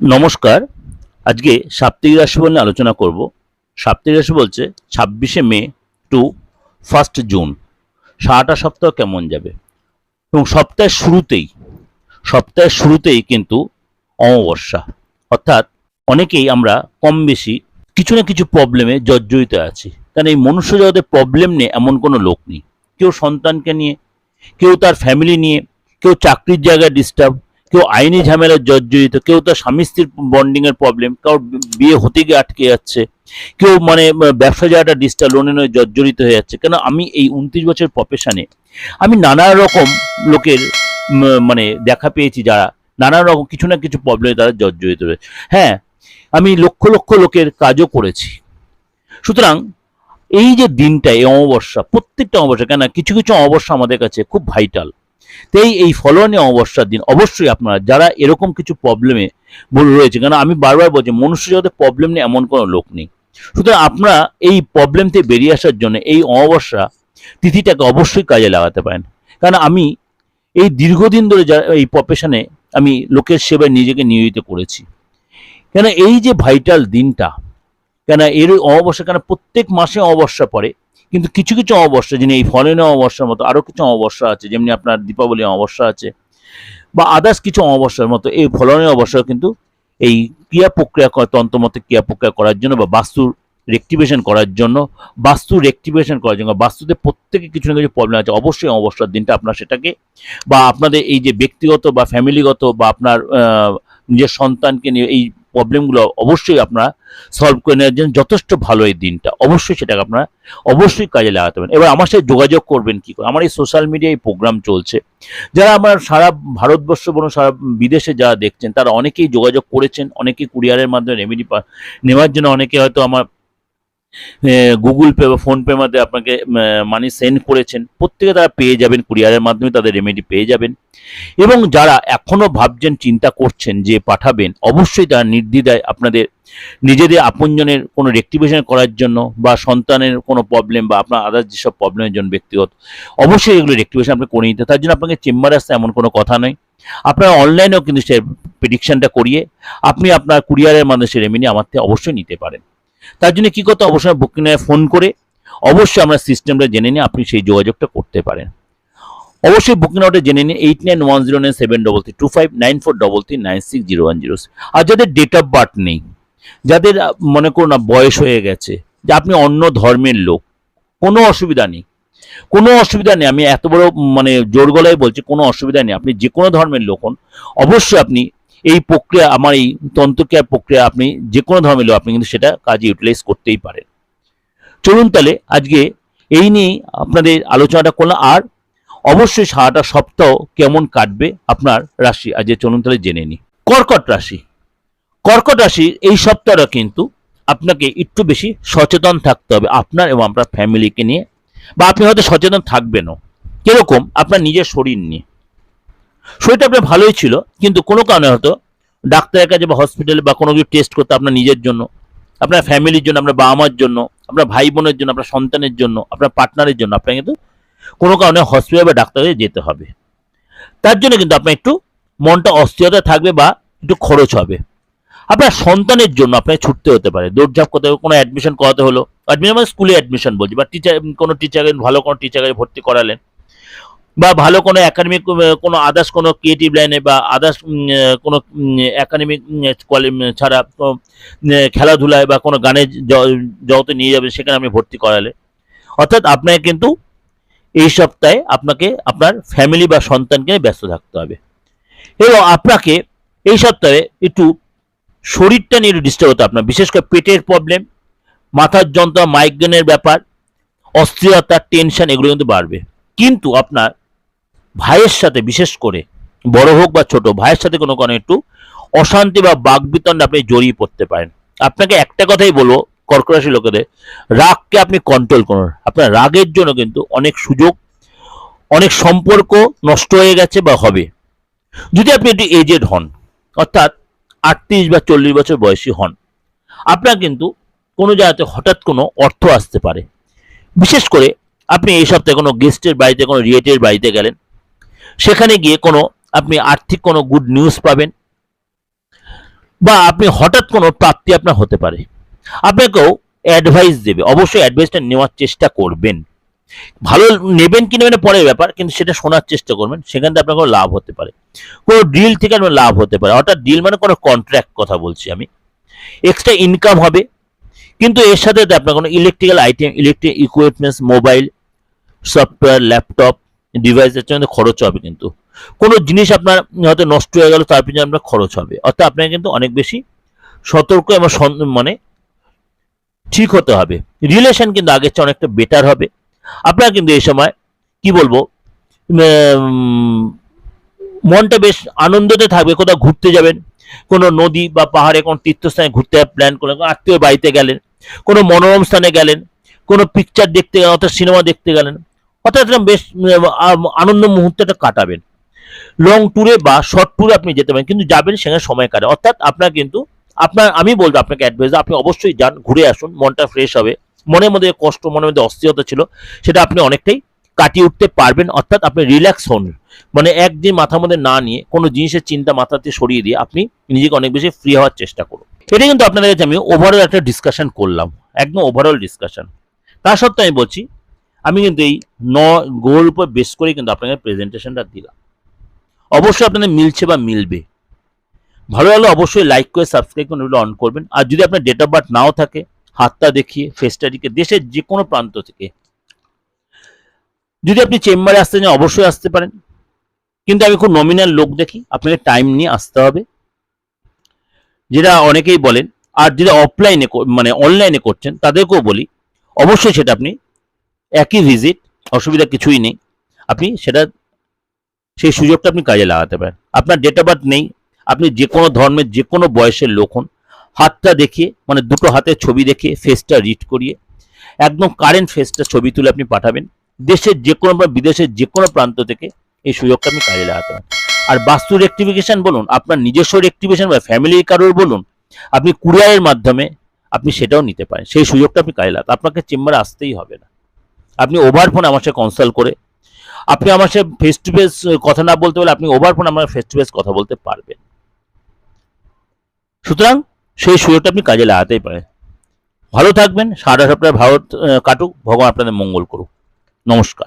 নমস্কার। আজকে সাপ্তাহিক রাশিফল নিয়ে আলোচনা করব। সাপ্তাহিক রাশি বলছে ছাব্বিশে মে টু ফার্স্ট জুন। সারাটা সপ্তাহ কেমন যাবে? এবং সপ্তাহের শুরুতেই সপ্তাহের শুরুতেই কিন্তু অমাবস্যা। অর্থাৎ অনেকেই আমরা কম বেশি কিছু না কিছু প্রবলেমে জর্জরিত আছি। কারণ এই মনুষ্য জগতে প্রবলেম নেই এমন কোনো লোক নেই। কেউ সন্তানকে নিয়ে, কেউ তার ফ্যামিলি নিয়ে, কেউ চাকরির জায়গায় ডিস্টার্ব কেউ আইনি ঝামেলায় জর্জরিত, কেউ তার স্বামী স্ত্রীর বন্ডিং এর প্রবলেম কেউ বিয়ে হতে গিয়ে আটকে যাচ্ছে, কেউ মানে ব্যবসা জায়গাটা ডিস্টার্ব লোনে নয়, জর্জরিত হয়ে যাচ্ছে। কেন আমি এই উনত্রিশ বছর প্রফেশনে আমি নানা রকম লোকের মানে দেখা পেয়েছি যারা, নানা রকম কিছু না কিছু প্রবলেমে তারা জর্জরিত রয়েছে হ্যাঁ আমি লক্ষ লক্ষ লোকের কাজও করেছি। সুতরাং এই যে দিনটা, এই অমাবস্যা, প্রত্যেকটা অমাবস্যা, কেন কিছু কিছু অমাবস্যা আমাদের কাছে খুব ভাইটাল তাই এই ফলোয়ানি অমাবস্যার দিন অবশ্যই আপনারা যারা এরকম কিছু প্রবলেমে রয়েছে কারণ আমি বারবার বলছি, মনুষ্য জগতে প্রবলেম নেই এমন কোনো লোক নেই। সুতরাং আপনারা এই প্রবলেম থেকে বেরিয়ে আসার জন্য এই অমাবস্যা তিথিটাকে অবশ্যই কাজে লাগাতে পারেন। কারণ আমি এই দীর্ঘদিন ধরে যা এই প্রফেশনে আমি লোকের সেবায় নিজেকে নিয়োজিত করেছি। কেন এই যে ভাইটাল দিনটা কেন এর অমাবস্যা কেন প্রত্যেক মাসে অমাবস্যা পড়ে কিন্তু কিছু কিছু অমাবস্যা, যিনি এই ফলেন অমাবস্যার মতো আরও কিছু অমাবস্যা আছে, যেমনি আপনার দীপাবলি অমাবস্যা আছে, বা আদার্স কিছু অমাবস্যার মতো, এই ফলনের অবস্থা কিন্তু এই ক্রিয়া প্রক্রিয়া তন্ত্রমতে ক্রিয়া প্রক্রিয়া করার জন্য, বা বাস্তুর রেক্টিভেশন করার জন্য, বাস্তু রেক্টিভেশন করার জন্য বাস্তুতে প্রত্যেকে কিছু না কিছু প্রবলেম আছে, অবশ্যই অমাবস্যার দিনটা আপনার সেটাকে, বা আপনাদের এই যে ব্যক্তিগত বা ফ্যামিলিগত বা আপনার নিজের সন্তানকে নিয়ে এই প্রবলেমগুলো অবশ্যই আপনারা সলভ করে নেওয়ার জন্য যথেষ্ট ভালো এই দিনটা। অবশ্যই সেটাকে আপনারা অবশ্যই কাজে লাগাতে পারেন। এবার আমার সাথে যোগাযোগ করবেন কি করে? আমার এই সোশ্যাল মিডিয়ায় প্রোগ্রাম চলছে। যারা আমার সারা ভারতবর্ষ বলুন, সারা বিদেশে যারা দেখছেন, তারা অনেকেই যোগাযোগ করেছেন, অনেকেই কুরিয়ারের মাধ্যমে রেমেডি নেওয়ার জন্য অনেকে হয়তো আমার গুগল পে বা ফোনপের মাধ্যমে আপনাকে মানি সেন্ড করেছেন, প্রত্যেকে তারা পেয়ে যাবেন, কুরিয়ারের মাধ্যমে তাদের রেমেডি পেয়ে যাবেন। এবং যারা এখনও ভাবছেন, চিন্তা করছেন যে পাঠাবেন, অবশ্যই তারা নির্দ্বিধায় আপনাদের নিজেদের আপনজনের কোনো রেক্টিভেশন করার জন্য বা সন্তানের কোনো প্রবলেম বা আপনার আদার্স যেসব প্রবলেমের জন্য ব্যক্তিগত, অবশ্যই এগুলো রেক্টিভেশন আপনি করে নিতে তার জন্য আপনাকে চেম্বারে আসতে এমন কোনো কথা নয়। আপনার অনলাইনেও কিন্তু সে প্রেডিকশনটা করিয়ে, আপনি আপনার কুরিয়ারের মাধ্যমে সে রেমেডি আমার থেকে অবশ্যই নিতে পারেন। তার জন্য কী করতে? অবশ্যই বুকিংয়ে ফোন করে অবশ্যই আমরা সিস্টেমটা জেনে নিয়ে আপনি সেই যোগাযোগটা করতে পারেন। অবশ্যই বুকিং আউটে জেনে নিন eight nine one zero nine seven double three two five nine four double three nine six zero one zero আর যাদের ডেট অফ বার্থ নেই, যাদের মনে করুন না বয়স হয়ে গেছে, যে আপনি অন্য ধর্মের লোক, কোনো অসুবিধা নেই। কোনো অসুবিধা নেই, আমি এত বড় মানে জোর গলায় বলছি, কোনো অসুবিধা নেই। আপনি যে কোনো ধর্মের লোক হন, অবশ্যই আপনি এই প্রক্রিয়া, আমার এই তন্ত্রক্রিয়ার প্রক্রিয়া আপনি যে কোনো ধর্মের লোক, আপনি কিন্তু সেটা কাজে ইউটিলাইজ করতেই পারেন। চলুন তাহলে আজকে এই নিয়ে আপনাদের আলোচনাটা করলাম। আর অবশ্যই সারাটা সপ্তাহ কেমন কাটবে আপনার রাশি, আজকে চলুন তাহলে জেনে নিই। কর্কট রাশি। কর্কট রাশির এই সপ্তাহটা কিন্তু আপনাকে একটু বেশি সচেতন থাকতে হবে আপনার এবং আপনার ফ্যামিলিকে নিয়ে। বা আপনি হয়তো সচেতন থাকবেনও। কীরকম? আপনার নিজের শরীর নিয়ে। শরীরটা আপনার ভালোই ছিল, কিন্তু কোনো কারণে হয়তো ডাক্তারের কাছে বা হসপিটালে বা কোনো কিছু টেস্ট করতে আপনার নিজের জন্য, আপনার ফ্যামিলির জন্য, আপনার বাবা মার জন্য, আপনার ভাই বোনের জন্য, আপনার সন্তানের জন্য, আপনার পার্টনারের জন্য আপনাকে কিন্তু কোনো কারণে হসপিটাল বা ডাক্তারে যেতে হবে। তার জন্য কিন্তু আপনার একটু মনটা অস্থিরতা থাকবে বা একটু খরচ হবে। আপনার সন্তানের জন্য আপনাকে ছুটতে হতে পারে, দৌড়ঝাঁপ করতে কোনো অ্যাডমিশন করাতে হলো অ্যাডমিশন মানে স্কুলে অ্যাডমিশন বলছি, বা টিচার কোনো টিচারকে ভালো কোনো টিচারকে ভর্তি করালেন বা ভালো কোনো একাডেমিক কোনো আদার্স কোনো ক্রিয়েটিভ লাইনে বা আদার্স কোনো একাডেমিক কোয়ালি ছাড়া খেলাধুলায় বা কোনো গানের জ- জগতে নিয়ে যাবে সেখানে আপনি ভর্তি করালে। অর্থাৎ আপনাকে কিন্তু এই সপ্তাহে আপনাকে, আপনার ফ্যামিলি বা সন্তানকে ব্যস্ত থাকতে হবে। এবং আপনাকে এই সপ্তাহে একটু শরীরটা নিয়ে একটু ডিস্টার্ব হতে আপনার। বিশেষ করে পেটের প্রবলেম মাথার যন্ত্রণা মাইগ্রেনের ব্যাপার, অস্থিরতা টেনশন এগুলো কিন্তু বাড়বে। কিন্তু আপনার ভাইয়ের সাথে, বিশেষ করে বড় হোক বা ছোট, ভাইয়ের সাথে কোনো কোনো একটু অশান্তি বা বাগবিতণ্ডে আপনি জড়িয়ে পড়তে পারেন। আপনাকে একটা কথাই বলব কর্কট রাশির লোকেদের, রাগকে আপনি কন্ট্রোল করুন। আপনার রাগের জন্য কিন্তু অনেক সুযোগ, অনেক সম্পর্ক নষ্ট হয়ে গেছে বা হবে। যদি আপনি একটু এজেড হন, অর্থাৎ আটত্রিশ বা চল্লিশ বছর বয়সী হন, আপনার কিন্তু কোনো জায়গাতে হঠাৎ কোনো অর্থ আসতে পারে। বিশেষ করে আপনি এই সপ্তাহে কোনো গেস্টের বাড়িতে, কোনো রিয়েটের বাড়িতে গেলেন সেখানে গিয়ে কোনো আপনি আর্থিক কোনো গুড নিউজ পাবেন বা আপনি হঠাৎ কোনো প্রাপ্তি আপনার হতে পারে। আপনাকেও অ্যাডভাইস দেবে। অবশ্যই অ্যাডভাইসটা নেওয়ার চেষ্টা করবেন। ভালো নেবেন কি নেবেন পরের ব্যাপার, কিন্তু সেটা শোনার চেষ্টা করবেন। সেখান থেকে আপনার কোনো লাভ হতে পারে। কোনো ডিল থেকে আপনার লাভ হতে পারে। অর্থাৎ ডিল মানে কোনো কন্ট্রাক্ট কথা বলছি আমি। এক্সট্রা ইনকাম হবে। কিন্তু এর সাথে সাথে আপনার কোনো electrical item electric equipments mobile software laptop ডিভাইসের জন্য খরচ হবে কিন্তু। কোনো জিনিস আপনার হয়তো নষ্ট হয়ে গেল, তার পিছনে আপনার খরচ হবে। অর্থাৎ আপনাকে কিন্তু অনেক বেশি সতর্ক এবং মানে ঠিক হতে হবে। রিলেশন কিন্তু আগের চেয়ে অনেকটা বেটার হবে। আপনার কিন্তু এই সময়, কি বলব মনটা বেশ আনন্দতে থাকবে, কোথাও ঘুরতে যাবেন। কোনো নদী বা পাহাড়ে, কোনো তীর্থস্থানে ঘুরতে প্ল্যান করলেন আত্মীয় বাড়িতে গেলেন, কোনো মনোরম স্থানে গেলেন, কোনো পিকচার দেখতে গেলেন, অর্থাৎ সিনেমা দেখতে গেলেন। অর্থাৎ বেশ আনন্দ মুহূর্তটা কাটাবেন। লং ট্যুরে বা শর্ট ট্যুরে আপনি যেতে পারেন, কিন্তু যাবেন সেখানে সময় কাটে অর্থাৎ আপনার কিন্তু, আপনার, আমি বলব আপনাকে অ্যাডভাইস আপনি অবশ্যই যান, ঘুরে আসুন, মনটা ফ্রেশ হবে। মনের মধ্যে কষ্ট, মনের মধ্যে অস্থিরতা ছিল, সেটা আপনি অনেকটাই কাটিয়ে উঠতে পারবেন, অর্থাৎ আপনি রিল্যাক্স হন। মানে একদিন মাথার মধ্যে না নিয়ে কোনো জিনিসের চিন্তা মাথা থেকে সরিয়ে দিয়ে আপনি নিজেকে অনেক বেশি ফ্রি হওয়ার চেষ্টা করুন। এটা কিন্তু আপনাদের কাছে আমি ওভারঅল একটা ডিসকাশন করলাম, একদম ওভারঅল ডিসকাশন তা সত্ত্বেও আমি বলছি আমি কিন্তু এই ন গোল উপর বেস করে কিন্তু আপনাকে প্রেজেন্টেশনটা দিলাম। অবশ্যই আপনাদের মিলছে বা মিলবে। ভালো লাগলে অবশ্যই লাইক করে সাবস্ক্রাইব করে অন করবেন। আর যদি আপনার ডেট অফ বার্থ নাও থাকে, হাতটা দেখিয়ে ফেসটা দেখিয়ে দেশের যে কোনো প্রান্ত থেকে। যদি আপনি চেম্বারে আসতে চান, অবশ্যই আসতে পারেন। কিন্তু আমি খুব নমিনাল লোক দেখি, আপনাকে টাইম নিয়ে আসতে হবে। যেটা অনেকেই বলেন, আর যেটা অফলাইনে মানে অনলাইনে করছেন, তাদেরকেও বলি, অবশ্যই সেটা আপনি একই ভিজিট অসুবিধা কিছুই নেই। আপনি সেটা, সেই সুযোগটা আপনি কাজে লাগাতে পারেন। আপনার ডেট অফ বার্থ নেই, আপনি যে কোনো ধর্মের যে কোনো বয়সের লোক হন, হাতটা দেখিয়ে মানে দুটো হাতের ছবি দেখিয়ে ফেসটা রিড করিয়ে, একদম কারেন্ট ফেসটা ছবি তুলে আপনি পাঠাবেন। দেশের যে কোনো বা বিদেশের যে কোনো প্রান্ত থেকে এই সুযোগটা আপনি কাজে লাগাতে পারেন। আর বাস্তু রেক্টিফিকেশন বলুন, আপনার নিজস্ব রেক্টিফিকেশন বা ফ্যামিলির কারোর বলুন, আপনি কুরিয়ারের মাধ্যমে আপনি সেটাও নিতে পারেন। সেই সুযোগটা আপনি কাজে লাগাতে আপনাকে চেম্বারে আসতেই হবে না। আপনি ওভার ফোন আমার সাথে কনসাল্ট করে, আপনি আমার সাথে ফেস টু ফেস কথা না বলতে পারলে আপনি ওভার ফোন আমার ফেস টু ফেস কথা বলতে পারবেন। সুতরাং সেই সুযোগটা আপনি কাজে লাগাতেই পারেন। ভালো থাকবেন, সারা সপ্তাহে ভারত কাটুক, ভগবান আপনাদের মঙ্গল করুক। নমস্কার।